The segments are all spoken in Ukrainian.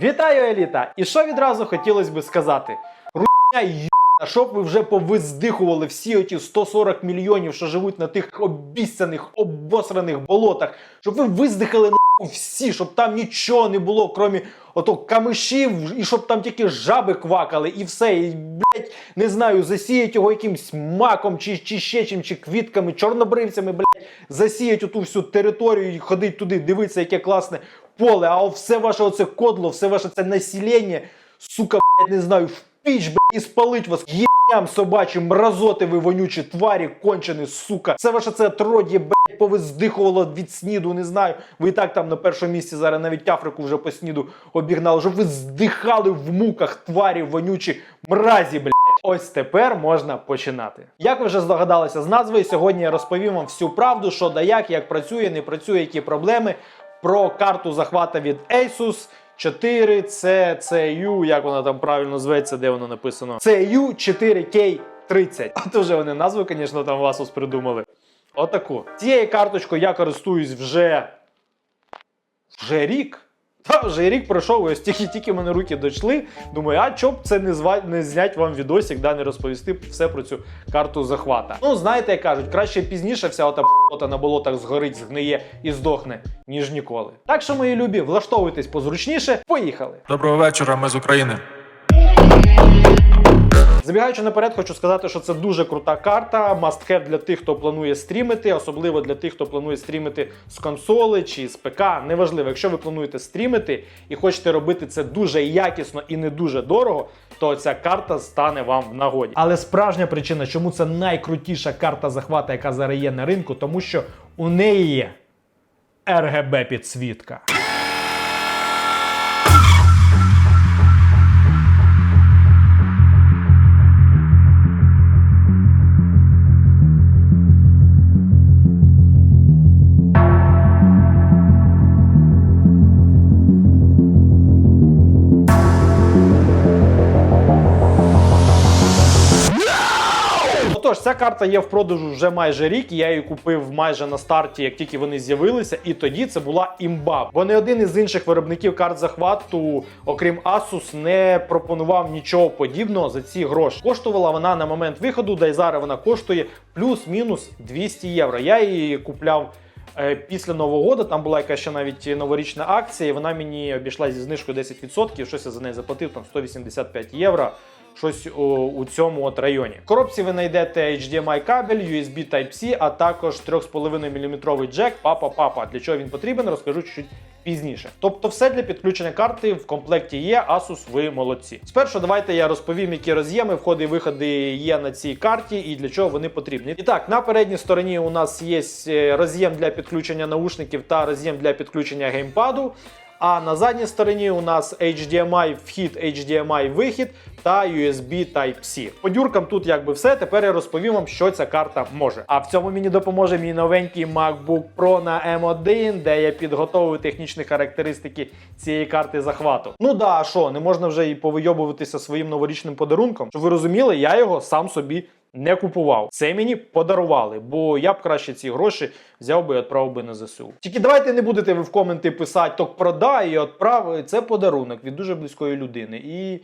Вітаю, еліта! І що відразу хотілося би сказати? Руйня й**на, щоб ви вже повиздихували всі оті 140 мільйонів, що живуть на тих обіцяних, обосраних болотах, щоб ви виздихали нахуй всі, щоб там нічого не було, крім ото камишів, і щоб там тільки жаби квакали, і все. І, блядь, не знаю, засіять його якимсь маком, чи, чи ще чим, чи квітками, чорнобривцями, блядь, засіять оту всю територію і ходить туди, дивитися, яке класне поле, а все ваше оце кодло, все ваше це населення, сука, блядь, не знаю, в піч, блядь, і спалить вас, єбням собачі, мразоти ви вонючі, тварі, кончені, сука. Все ваше це отродє, блядь, повиздихувало від сніду, не знаю. Ви і так там на першому місці зараз навіть Африку вже по сніду обігнали, щоб ви здихали в муках, тварі, вонючі, мразі, блядь. Ось тепер можна починати. Як ви вже здогадалися з назви, сьогодні я розповім вам всю правду, що да як, як працює, не працює, які проблеми про карту захвата від Asus 4 CCU, як вона там правильно зветься, де воно написано. CU 4K30. От уже вони назву, звісно, там Asus придумали. Отаку. Цією карточкою я користуюсь вже. Вже рік. Та вже рік пройшов, ось тільки тільки мене руки дійшли. Думаю, а чоб це не зва... не знять вам відосик, да не розповісти все про цю карту захвата. Ну, знаєте, як кажуть, краще пізніше вся ота п***та на болотах згорить, згниє і здохне, ніж ніколи. Так що, мої любі, влаштовуйтесь позручніше. Поїхали! Доброго вечора, ми з України. Забігаючи наперед, хочу сказати, що це дуже крута карта. Must have для тих, хто планує стрімити, особливо для тих, хто планує стрімити з консоли чи з ПК. Неважливо, якщо ви плануєте стрімити і хочете робити це дуже якісно і не дуже дорого, то ця карта стане вам в нагоді. Але справжня причина, чому це найкрутіша карта захвата, яка зараз є на ринку, тому що у неї є RGB підсвітка. Ця карта є в продажу вже майже рік. Я її купив майже на старті, як тільки вони з'явилися, і тоді це була імба. Бо не один із інших виробників карт захвату, окрім Asus, не пропонував нічого подібного за ці гроші. Коштувала вона на момент виходу, да й зараз вона коштує плюс-мінус 200 євро. Я її купляв. е, Після Нового року там була якась ще навіть новорічна акція, і вона мені обійшла зі знижкою 10%. Щось я за неї заплатив там 185 євро щось у, у цьому от районі. В коробці ви знайдете HDMI кабель, USB Type-C, а також 3,5 мм джек папа-папа. Для чого він потрібен, розкажу чуть пізніше. Тобто, все для підключення карти в комплекті є. Asus, ви молодці. Спершу давайте я розповім, які роз'єми, входи і виходи є на цій карті і для чого вони потрібні. І так, на передній стороні у нас є е, роз'єм для підключення наушників та роз'єм для підключення геймпаду. А на задній стороні у нас HDMI вхід, HDMI вихід та USB Type-C. По дюркам тут якби все. Тепер я розповім вам, що ця карта може. А в цьому мені допоможе мій новенький MacBook Pro на M1, де я підготовив технічні характеристики цієї карти захвату. Ну да, а що, не можна вже і повийобуватися своїм новорічним подарунком. Щоб ви розуміли, я його сам собі не купував. Це мені подарували, бо я б краще ці гроші взяв би і відправив би на ЗСУ. Тільки давайте не будете ви в коменти писати, то продай і відправ. Це подарунок від дуже близької людини. І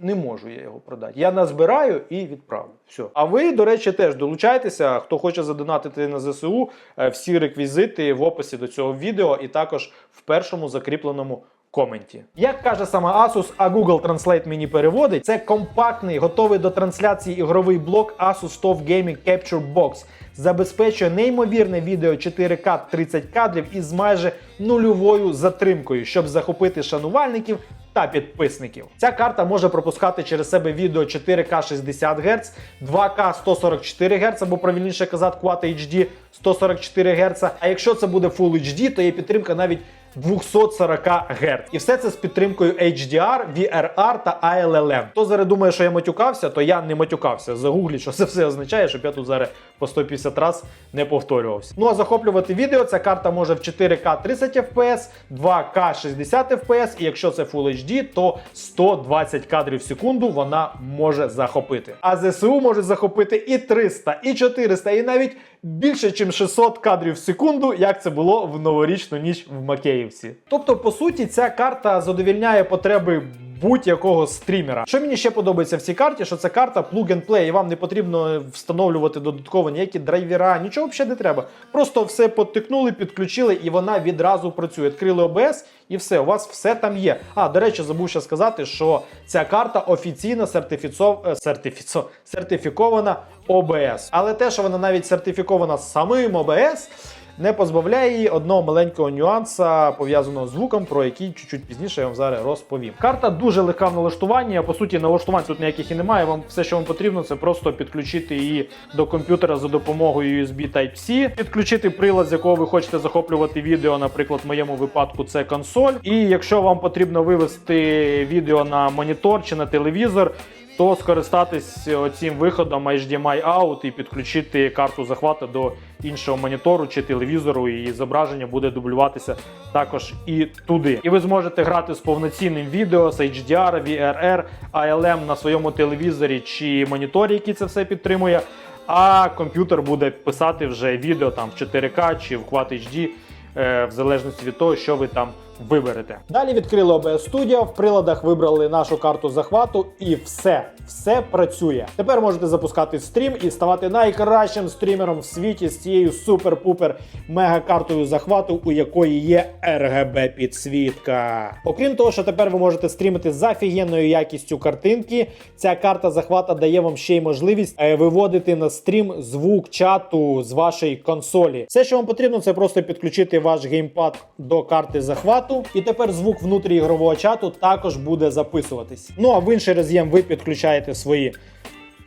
не можу я його продати. Я назбираю і відправлю. Все. А ви, до речі, теж долучайтеся. Хто хоче задонатити на ЗСУ, е, всі реквізити в описі до цього відео, і також в першому закріпленому коменті. Як каже сама Asus, а Google Translate мені переводить, це компактний, готовий до трансляції ігровий блок Asus TUF Gaming Capture Box. Забезпечує неймовірне відео 4К 30 кадрів із майже нульовою затримкою, щоб захопити шанувальників та підписників. Ця карта може пропускати через себе відео 4К 60 Гц, 2К 144 Гц, або правильніше казати Quad HD 144 Гц. А якщо це буде Full HD, то є підтримка навіть 240 Гц. І все це з підтримкою HDR, VRR та ALLM. Хто зараз думає, що я матюкався, то я не матюкався. Загугліть, що це все означає, щоб я тут зараз по 150 раз не повторювався. Ну а захоплювати відео ця карта може в 4К 30 FPS, 2К 60 FPS, і якщо це Full HD, то 120 кадрів в секунду вона може захопити. А ЗСУ може захопити і 300, і 400, і навіть більше, ніж 600 кадрів в секунду, як це було в новорічну ніч в Макеївці. Тобто, по суті, ця карта задовільняє потреби будь-якого стрімера. Що мені ще подобається в цій карті, що це карта plug and play, і вам не потрібно встановлювати додатково ніякі драйвера, нічого взагалі не треба. Просто все підтикнули, підключили, і вона відразу працює. Відкрили OBS і все, у вас все там є. А, до речі, забув ще сказати, що ця карта офіційно сертифіцо... е, сертифіцо... сертифікована OBS. Але те, що вона навіть сертифікована самим OBS, не позбавляє її одного маленького нюанса, пов'язаного з звуком, про який чуть-чуть пізніше я вам зараз розповім. Карта дуже легка в налаштуванні. По суті, налаштувань тут ніяких і немає. Вам все, що вам потрібно, це просто підключити її до комп'ютера за допомогою USB Type-C, підключити прилад, з якого ви хочете захоплювати відео. Наприклад, в моєму випадку це консоль. І якщо вам потрібно вивести відео на монітор чи на телевізор. То скористатись цим виходом HDMI out і підключити карту захвату до іншого монітору чи телевізору, і зображення буде дублюватися також і туди. І ви зможете грати з повноцінним відео з HDR, VRR, ALM на своєму телевізорі чи моніторі, який це все підтримує. А комп'ютер буде писати вже відео там в 4К чи в Quad HD, е, в залежності від того, що ви там виберете. Далі відкрили OBS Studio, в приладах вибрали нашу карту захвату, і все, все працює. Тепер можете запускати стрім і ставати найкращим стрімером в світі з цією супер-пупер мега-картою захвату, у якої є RGB підсвітка. Окрім того, що тепер ви можете стрімити з офігенною якістю картинки. Ця карта захвата дає вам ще й можливість е, виводити на стрім звук чату з вашої консолі. Все, що вам потрібно, це просто підключити ваш геймпад до карти захвату, і тепер звук внутріігрового чату також буде записуватись. Ну а в інший роз'єм ви підключаєте свої.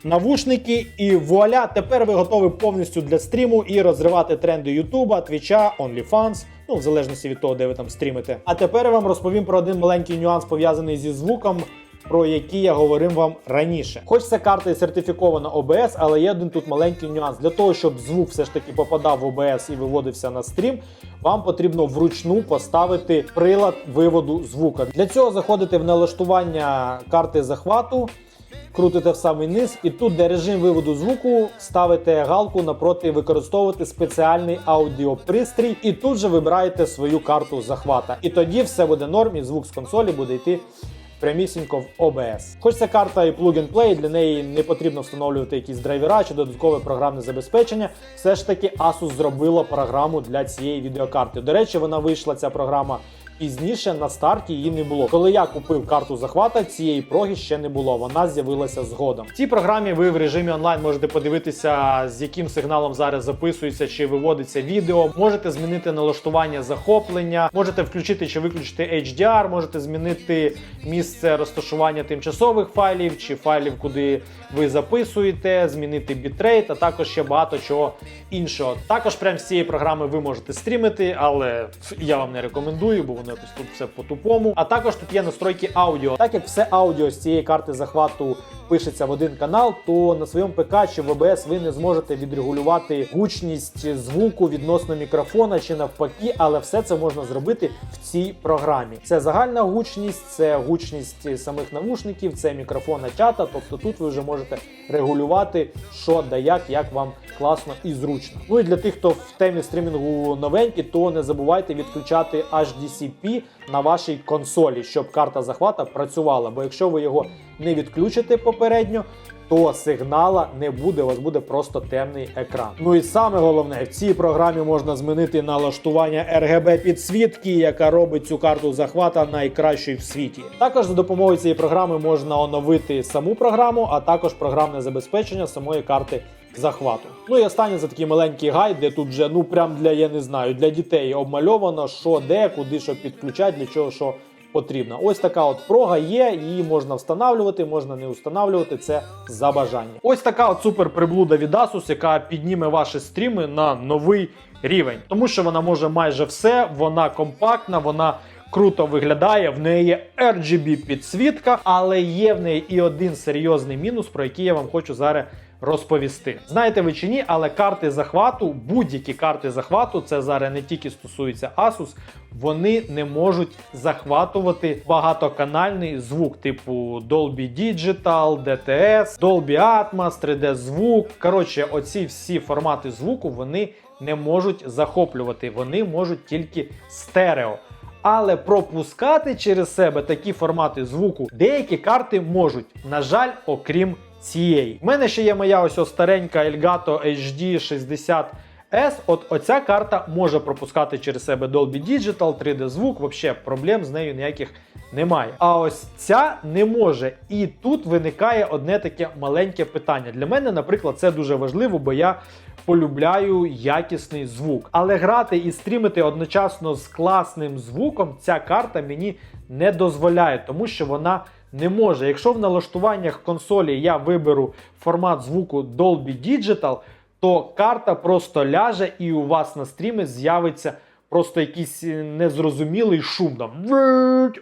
Навушники і вуаля, тепер ви готові повністю для стріму і розривати тренди Ютуба, Твіча, OnlyFans, ну в залежності від того, де ви там стрімите. А тепер я вам розповім про один маленький нюанс пов'язаний зі звуком. Про які я говорив вам раніше. Хоч ця карта і сертифікована OBS, але є один тут маленький нюанс. Для того, щоб звук все ж таки попадав в OBS і виводився на стрім, вам потрібно вручну поставити прилад виводу звука. Для цього заходите в налаштування карти захвату, крутите в самий низ, і тут, де режим виводу звуку, ставите галку напроти використовувати спеціальний аудіопристрій, і тут же вибираєте свою карту захвата. І тоді все буде норм, і звук з консолі буде йти. Прямісінько в OBS. Хоч ця карта і plug and play, для неї не потрібно встановлювати якісь драйвера чи додаткове програмне забезпечення. Все ж таки Asus зробила програму для цієї відеокарти. До речі, вона вийшла ця програма пізніше на старті її не було. Коли я купив карту захвата, цієї проги ще не було. Вона з'явилася згодом. В цій програмі ви в режимі онлайн можете подивитися, з яким сигналом зараз записується чи виводиться відео. Можете змінити налаштування захоплення, можете включити чи виключити HDR, можете змінити місце розташування тимчасових файлів чи файлів, куди ви записуєте, змінити бітрейт, а також ще багато чого іншого. Також прямо з цієї програми ви можете стрімити, але я вам не рекомендую, бо воно якось тут все по-тупому. А також тут є настройки аудіо. Так як все аудіо з цієї карти захвату пишеться в один канал, то на своєму ПК чи в OBS ви не зможете відрегулювати гучність звуку відносно мікрофона чи навпаки, але все це можна зробити в цій програмі. Це загальна гучність, це гучність самих навушників, це мікрофона чата. Тобто тут ви вже можете регулювати, що да як, як вам класно і зручно. Ну і для тих, хто в темі стрімінгу новенький, то не забувайте відключати HDCP на вашій консолі, щоб карта захвата працювала. Бо якщо ви його не відключите попередньо, то сигнала не буде, у вас буде просто темний екран. Ну і саме головне, в цій програмі можна змінити налаштування RGB підсвітки, яка робить цю карту захвата найкращою в світі. Також за допомогою цієї програми можна оновити саму програму, а також програмне забезпечення самої карти. Захвату. Ну і останнє за такий маленький гайд, де тут вже ну прям для я не знаю для дітей обмальовано, що де, куди що підключати, для чого що потрібно. Ось така от прога є, її можна встановлювати, можна не встановлювати. Це за бажанням. Ось така от супер приблуда від Asus, яка підніме ваші стріми на новий рівень, тому що вона може майже все, вона компактна, вона. Круто виглядає, в неї є RGB підсвітка, але є в неї і один серйозний мінус, про який я вам хочу зараз розповісти. Знаєте ви чи ні, але карти захвату, будь-які карти захвату, це зараз не тільки стосується Asus, вони не можуть захватувати багатоканальний звук, типу Dolby Digital, DTS, Dolby Atmos, 3D звук. Коротше, оці всі формати звуку вони не можуть захоплювати, вони можуть тільки стерео. Але пропускати через себе такі формати звуку деякі карти можуть. На жаль, окрім цієї. У мене ще є моя ось ось старенька Elgato HD 60 S. От оця карта може пропускати через себе Dolby Digital, 3D звук, взагалі проблем з нею ніяких немає. А ось ця не може. І тут виникає одне таке маленьке питання. Для мене, наприклад, це дуже важливо, бо я полюбляю якісний звук. Але грати і стрімити одночасно з класним звуком ця карта мені не дозволяє, тому що вона не може. Якщо в налаштуваннях консолі я виберу формат звуку Dolby Digital, то карта просто ляже і у вас на стрімі з'явиться просто якийсь е, незрозумілий шум. Там.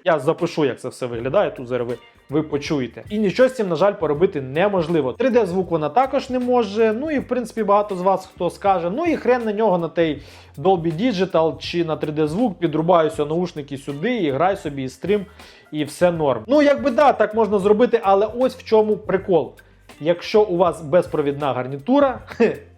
Я запишу, як це все виглядає. Тут зараз ви, ви почуєте. І нічого з цим, на жаль, поробити неможливо. 3D звук вона також не може. Ну і в принципі багато з вас хто скаже. Ну і хрен на нього на той Dolby Digital чи на 3D звук підрубаюся наушники сюди і грай собі і стрім, і все норм. Ну, якби да, так можна зробити, але ось в чому прикол. Якщо у вас безпровідна гарнітура,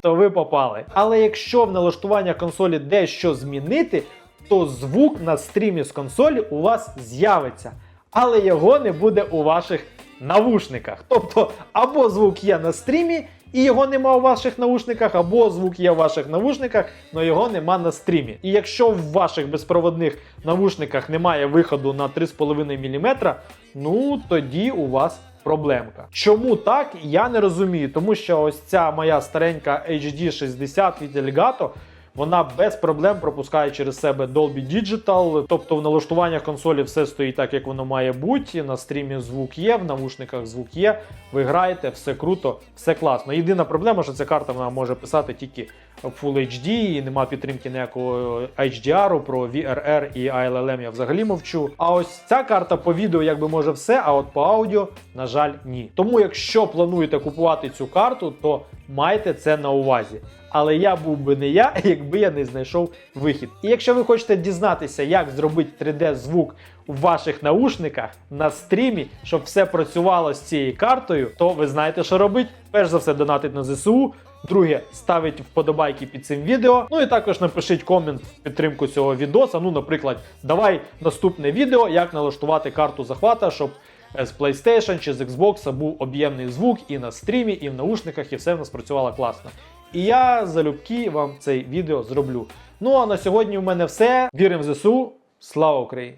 то ви попали. Але якщо в налаштуваннях консолі дещо змінити, то звук на стрімі з консолі у вас з'явиться, але його не буде у ваших навушниках. Тобто, або звук є на стрімі, і його нема у ваших наушниках, або звук є в ваших наушниках, але його нема на стрімі. І якщо в ваших безпроводних навушниках немає виходу на 3,5 мм, ну тоді у вас проблемка. Чому так, я не розумію, тому що ось ця моя старенька HD 60 від Elgato, вона без проблем пропускає через себе Dolby Digital, тобто в налаштуваннях консолі все стоїть так, як воно має бути. На стрімі звук є, в навушниках звук є. Ви граєте, все круто, все класно. Єдина проблема, що ця карта вона може писати тільки Full HD, і нема підтримки ніякого HDR, про VRR і ILLM я взагалі мовчу. А ось ця карта по відео якби може все, а от по аудіо, на жаль, ні. Тому, якщо плануєте купувати цю карту, то майте це на увазі. Але я був би не я, якби я не знайшов вихід. І якщо ви хочете дізнатися, як зробити 3D звук у ваших наушниках на стрімі, щоб все працювало з цією картою, то ви знаєте, що робити. Перш за все, донатить на ЗСУ. Друге, ставить вподобайки під цим відео. Ну і також напишіть комент в підтримку цього відоса. Ну, наприклад, давай наступне відео, як налаштувати карту захвата, щоб з PlayStation чи з Xbox був об'ємний звук і на стрімі, і в наушниках, і все в нас працювало класно. І я залюбки вам це відео зроблю. Ну а на сьогодні в мене все. Віримо в ЗСУ. Слава Україні!